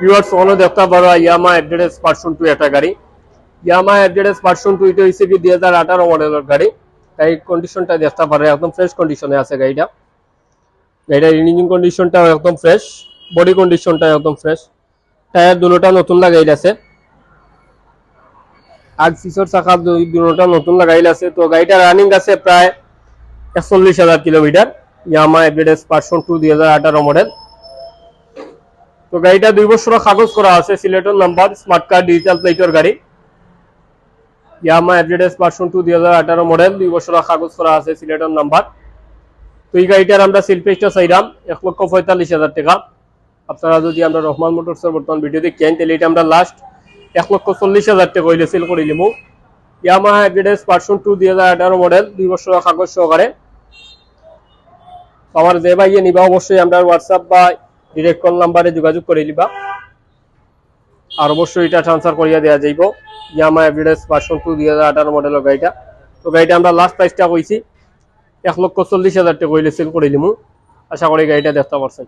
Viewers অনও দেখতে পারো ইয়ামা address person to একটা গাড়ি। ইয়ামা অ্যাড্রেস পার্সন টু এটা হচ্ছে কি দুই হাজার আঠারো মডেলের গাড়ি। তাই কন্ডিশনটা দেখতে পারে, একদম ফ্রেশ কন্ডিশনে আছে গাড়িটা। গাড়িটার ইঞ্জিন কন্ডিশনটাও একদম ফ্রেশ বডি কন্ডিশনটা একদম ফ্রেশ টায়ার দুটোটা নতুন লাগাইল আছে। আর পিছর চাকা দুটোটা নতুন লাগাইল আছে। তো গাড়িটা রানিং আছে প্রায় একচল্লিশ হাজার কিলোমিটার। ইয়ামা এভিডেন্স পার্সন টু দুই হাজার আঠারো মডেল তো গাড়িটা দুই বছর কাগজ করা আছে, সিলেটের নাম্বার স্মার্ট কার্ড ডিজিটাল প্লেটের গাড়ি। ইয়ামা এভিডেন্স পার্সন টু দুই হাজার আঠারো মডেল দুই বছর কাগজ করা আছে, সিলেটের নাম্বার। তো এই গাড়িটার আমরা সেল প্রাইসটা চাইলাম এক লক্ষ পঁয়তাল্লিশ হাজার টাকা। আপনারা যদি আমরা রহমান মোটরসের বর্তমান ভিডিও দেখেন তাহলে এটা আমরা লাস্ট এক লক্ষ চল্লিশ হাজার টাকা হইলে সেল করে নিবো ইয়ামাহা এভিডেন্স পার্সন টু দুই হাজার আঠারো মডেল দুই বছর কাগজ সহকারে। আমার যে ভাইয়ে নিবা, অবশ্যই আমরা হোয়াটসঅ্যাপ বা ডিরেক্ট কল নাম্বারে যোগাযোগ করে নিবা। আর অবশ্যই এটা ট্রান্সফার করিয়া দেওয়া যাইব। ইয়ামা এভিডেন্স পার্সন টু দুই হাজার আঠারো মডেলের গাড়িটা। তো গাড়িটা আমরা লাস্ট প্রাইসটা কইছি। এক লক্ষ চল্লিশ হাজার টাকা কইলে সেল করে নিমু। আশা করি গাড়িটা দেখতে পারছেন।